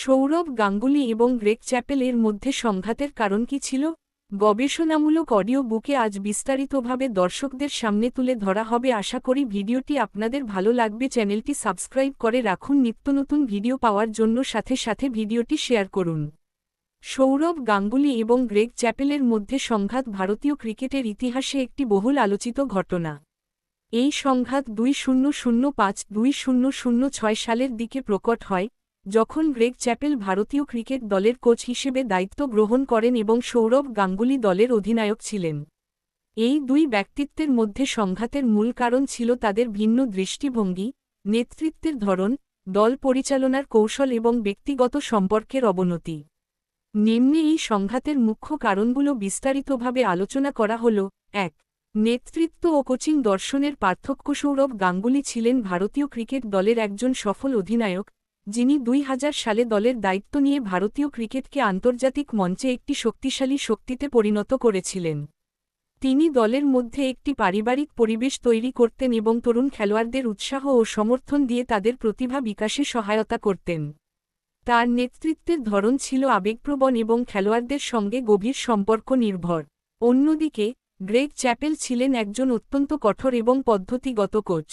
সৌরভ, গাঙ্গুলি এবং গ্রেক চ্যাপেল এর মধ্যে সংঘাতের কারণ কি ছিল? গবেষণামূলক অডিও বুকে আজ বিস্তারিতভাবে দর্শকদের সামনে তুলে ধরা হবে। আশা করি ভিডিওটি আপনাদের ভালো লাগবে। চ্যানেলটি সাবস্ক্রাইব করে রাখুন। নিত্যনতুন ভিডিও পাওয়ার জন্য সাথে সাথে ভিডিওটি শেয়ার করুন। সৌরভ, গাঙ্গুলি এবং গ্রেগ চ্যাপেলের মধ্যে সংঘাত ভারতীয় ক্রিকেটের ইতিহাসে একটি বহুল আলোচিত ঘটনা। এই সংঘাত দুই শূন্য শূন্য পাঁচ দুই শূন্য শূন্য ছয় সালের দিকে প্রকট হয়। যখন গ্রেগ চ্যাপেল ভারতীয় ক্রিকেট দলের কোচ হিসেবে দায়িত্ব গ্রহণ করেন এবং সৌরভ গাঙ্গুলি দলের অধিনায়ক ছিলেন। এই দুই ব্যক্তিত্বের মধ্যে সংঘাতের মূল কারণ ছিল তাদের ভিন্ন দৃষ্টিভঙ্গি, নেতৃত্বের ধরন, দল পরিচালনার কৌশল এবং ব্যক্তিগত সম্পর্কের অবনতি। নিম্নে এই সংঘাতের মুখ্য কারণগুলো বিস্তারিতভাবে আলোচনা করা হল, এক, নেতৃত্ব ও কোচিং দর্শনের পার্থক্য। সৌরভ গাঙ্গুলি ছিলেন ভারতীয় ক্রিকেট দলের একজন সফল অধিনায়ক যিনি দুই হাজার সালে দলের দায়িত্ব নিয়ে ভারতীয় ক্রিকেটকে আন্তর্জাতিক মঞ্চে একটি শক্তিশালী শক্তিতে পরিণত করেছিলেন। তিনি দলের মধ্যে একটি পারিবারিক পরিবেশ তৈরি করতেন এবং তরুণ খেলোয়াড়দের উৎসাহ ও সমর্থন দিয়ে তাদের প্রতিভা বিকাশে সহায়তা করতেন। তার নেতৃত্বের ধরন ছিল আবেগপ্রবণ এবং খেলোয়াড়দের সঙ্গে গভীর সম্পর্ক নির্ভর। অন্যদিকে, গ্রেগ চ্যাপেল ছিলেন একজন অত্যন্ত কঠোর এবং পদ্ধতিগত কোচ।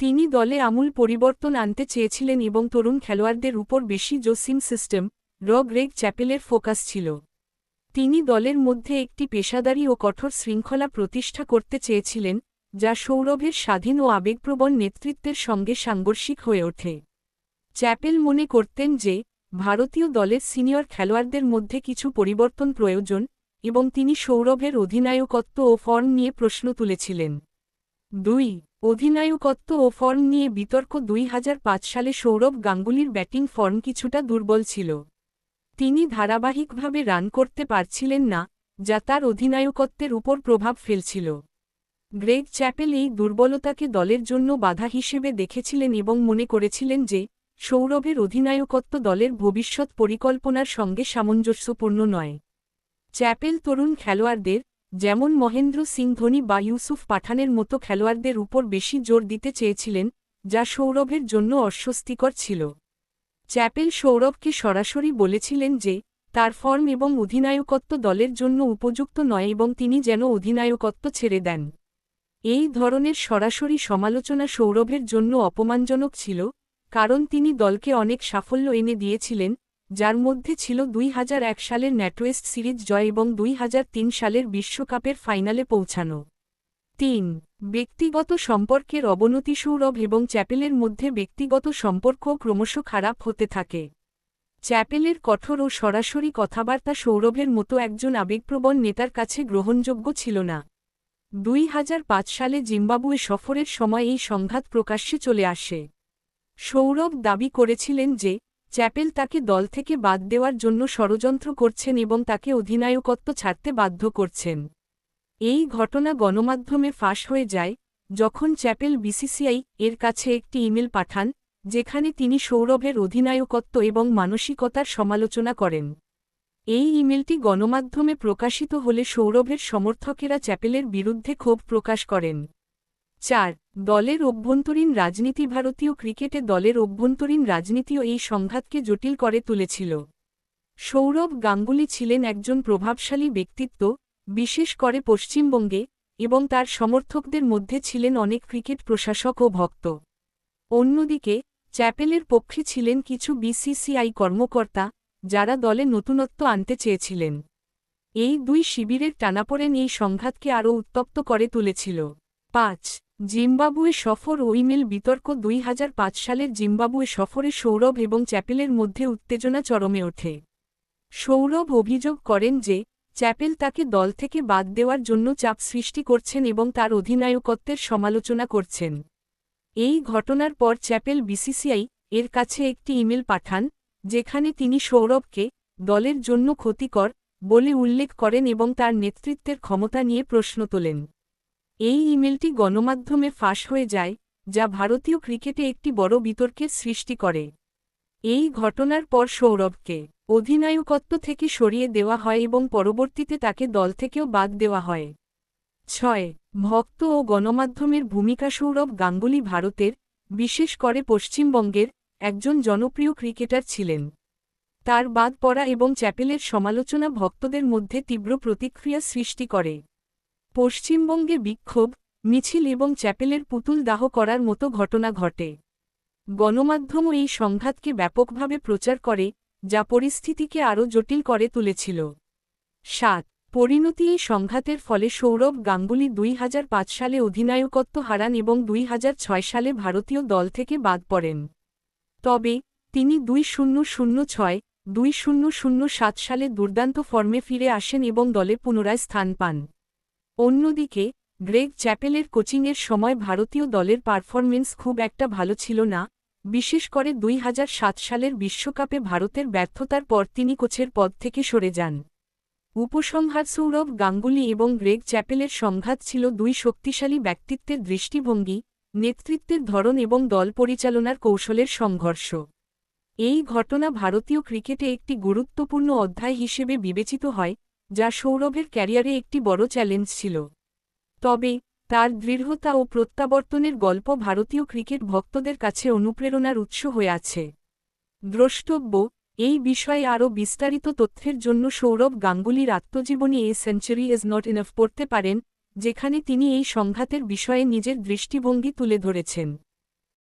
তিনি দলে আমূল পরিবর্তন আনতে চেয়েছিলেন এবং তরুণ খেলোয়াড়দের উপর বেশি জোসিম সিস্টেম, র গ্রেগ চ্যাপেলের ফোকাস ছিল। তিনি দলের মধ্যে একটি পেশাদারী ও কঠোর শৃঙ্খলা প্রতিষ্ঠা করতে চেয়েছিলেন, যা সৌরভের স্বাধীন ও আবেগপ্রবণ নেতৃত্বের সঙ্গে সাংঘর্ষিক হয়ে ওঠে। চ্যাপেল মনে করতেন যে, ভারতীয় দলের সিনিয়র খেলোয়াড়দের মধ্যে কিছু পরিবর্তন প্রয়োজন, এবং তিনি সৌরভের অধিনায়কত্ব ও ফর্ম নিয়ে প্রশ্ন তুলেছিলেন। দুই, অধিনায়কত্ব ও ফর্ম নিয়ে বিতর্ক দুই হাজার পাঁচ সালে সৌরভ গাঙ্গুলির ব্যাটিং ফর্ম কিছুটা দুর্বল ছিল। তিনি ধারাবাহিকভাবে রান করতে পারছিলেন না, যা তার অধিনায়কত্বের উপর প্রভাব ফেলছিল। গ্রেগ চ্যাপেল এই দুর্বলতাকে দলের জন্য বাধা হিসেবে দেখেছিলেন এবং মনে করেছিলেন যে, সৌরভের অধিনায়কত্ব দলের ভবিষ্যৎ পরিকল্পনার সঙ্গে সামঞ্জস্যপূর্ণ নয়। চ্যাপেল তরুণ খেলোয়াড়দের যেমন মহেন্দ্র সিং ধোনি বা ইউসুফ পাঠানের মতো খেলোয়াড়দের উপর বেশি জোর দিতে চেয়েছিলেন, যা সৌরভের জন্য অস্বস্তিকর ছিল। চ্যাপেল সৌরভকে সরাসরি বলেছিলেন যে, তার ফর্ম এবং অধিনায়কত্ব দলের জন্য উপযুক্ত নয় এবং তিনি যেন অধিনায়কত্ব ছেড়ে দেন। এই ধরনের সরাসরি সমালোচনা সৌরভের জন্য অপমানজনক ছিল, কারণ তিনি দলকে অনেক সাফল্য এনে দিয়েছিলেন যার মধ্যে ছিল দুই হাজার এক সালের ন্যাটওয়েস্ট সিরিজ জয় এবং দুই হাজার তিন সালের বিশ্বকাপের ফাইনালে পৌঁছানো। তিন, ব্যক্তিগত সম্পর্কের অবনতি সৌরভ এবং চ্যাপেলের মধ্যে ব্যক্তিগত সম্পর্ক ক্রমশ খারাপ হতে থাকে। চ্যাপেলের কঠোর ও সরাসরি কথাবার্তা সৌরভের মতো একজন আবেগপ্রবণ নেতার কাছে গ্রহণযোগ্য ছিল না। দুই হাজার পাঁচ সালে জিম্বাবুয়ে সফরের সময় এই সংঘাত প্রকাশ্যে চলে আসে। সৌরভ দাবি করেছিলেন যে চ্যাপেল তাকে দল থেকে বাদ দেওয়ার জন্য ষড়যন্ত্র করছেন এবং তাকে অধিনায়কত্ব ছাড়তে বাধ্য করছেন। এই ঘটনা গণমাধ্যমে ফাঁস হয়ে যায় যখন চ্যাপেল বিসিসিআই এর কাছে একটি ইমেল পাঠান, যেখানে তিনি সৌরভের অধিনায়কত্ব এবং মানসিকতার সমালোচনা করেন। এই ইমেলটি গণমাধ্যমে প্রকাশিত হলে সৌরভের সমর্থকেরা চ্যাপেলের বিরুদ্ধে ক্ষোভ প্রকাশ করেন। চার দলের অভ্যন্তরীণ রাজনীতি ভারতীয় ক্রিকেটে দলের অভ্যন্তরীণ রাজনীতিও এই সংঘাতকে জটিল করে তুলেছিল। সৌরভ গাঙ্গুলি ছিলেন একজন প্রভাবশালী ব্যক্তিত্ব, বিশেষ করে পশ্চিমবঙ্গে, এবং তার সমর্থকদের মধ্যে ছিলেন অনেক ক্রিকেট প্রশাসক ও ভক্ত। অন্যদিকে, চ্যাপেলের পক্ষে ছিলেন কিছু বিসিসিআই কর্মকর্তা, যারা দলে নতুনত্ব আনতে চেয়েছিলেন। এই দুই শিবিরের টানাপোড়েন এই সংঘাতকে আরও উত্তপ্ত করে তুলেছিল। পাঁচ জিম্বাবুয়ে সফর ও ইমেল বিতর্ক দুই হাজার পাঁচ সালের জিম্বাবুয়ে সফরে সৌরভ এবং চ্যাপেলের মধ্যে উত্তেজনা চরমে ওঠে। সৌরভ অভিযোগ করেন যে, চ্যাপেল তাকে দল থেকে বাদ দেওয়ার জন্য চাপ সৃষ্টি করছেন এবং তার অধিনায়কত্বের সমালোচনা করছেন। এই ঘটনার পর চ্যাপেল বিসিসিআই এর কাছে একটি ইমেল পাঠান, যেখানে তিনি সৌরভকে দলের জন্য ক্ষতিকর বলে উল্লেখ করেন এবং তার নেতৃত্বের ক্ষমতা নিয়ে প্রশ্ন তোলেন। এই ইমেলটি গণমাধ্যমে ফাঁস হয়ে যায়, যা ভারতীয় ক্রিকেটে একটি বড় বিতর্কের সৃষ্টি করে। এই ঘটনার পর সৌরভকে অধিনায়কত্ব থেকে সরিয়ে দেওয়া হয় এবং পরবর্তীতে তাকে দল থেকেও বাদ দেওয়া হয়। ছয়, ভক্ত ও গণমাধ্যমের ভূমিকা সৌরভ গাঙ্গুলি ভারতের, বিশেষ করে পশ্চিমবঙ্গের, একজন জনপ্রিয় ক্রিকেটার ছিলেন। তার বাদ পড়া এবং চ্যাপেলের সমালোচনা ভক্তদের মধ্যে তীব্র প্রতিক্রিয়া সৃষ্টি করে। পশ্চিমবঙ্গে বিক্ষোভ, মিছিল এবং চ্যাপেলের পুতুল দাহ করার মতো ঘটনা ঘটে। গণমাধ্যমও এই সংঘাতকে ব্যাপকভাবে প্রচার করে, যা পরিস্থিতিকে আরও জটিল করে তুলেছিল। সাত, পরিণতি এই সংঘাতের ফলে সৌরভ গাঙ্গুলি দুই হাজার পাঁচ সালে অধিনায়কত্ব হারান এবং দুই হাজার ছয় সালে ভারতীয় দল থেকে বাদ পড়েন। তবে, তিনি দুই শূন্য শূন্য ছয়, দুই শূন্য শূন্য সাত সালে দুর্দান্ত ফর্মে ফিরে আসেন এবং দলে পুনরায় স্থান পান। অন্যদিকে, গ্রেগ চ্যাপেলের কোচিংয়ের সময় ভারতীয় দলের পারফরমেন্স খুব একটা ভালো ছিল না, বিশেষ করে দুই হাজার সাত সালের বিশ্বকাপে ভারতের ব্যর্থতার পর তিনি কোচের পদ থেকে সরে যান। উপসংহার সৌরভ গাঙ্গুলি এবং গ্রেগ চ্যাপেলের সংঘাত ছিল দুই শক্তিশালী ব্যক্তিত্বের দৃষ্টিভঙ্গি, নেতৃত্বের ধরন এবং দল পরিচালনার কৌশলের সংঘর্ষ। এই ঘটনা ভারতীয় ক্রিকেটে একটি গুরুত্বপূর্ণ অধ্যায় হিসেবে বিবেচিত হয় যা সৌরভের ক্যারিয়ারে একটি বড় চ্যালেঞ্জ ছিল। তবে, তার দৃঢ়তা ও প্রত্যাবর্তনের গল্প ভারতীয় ক্রিকেট ভক্তদের কাছে অনুপ্রেরণার উৎস হয়ে আছে। দ্রষ্টব্য, এই বিষয়ে আরও বিস্তারিত তথ্যের জন্য সৌরভ গাঙ্গুলির আত্মজীবনী a century is not enough পড়তে পারেন, যেখানে তিনি এই সংঘাতের বিষয়ে নিজের দৃষ্টিভঙ্গি তুলে ধরেছেন।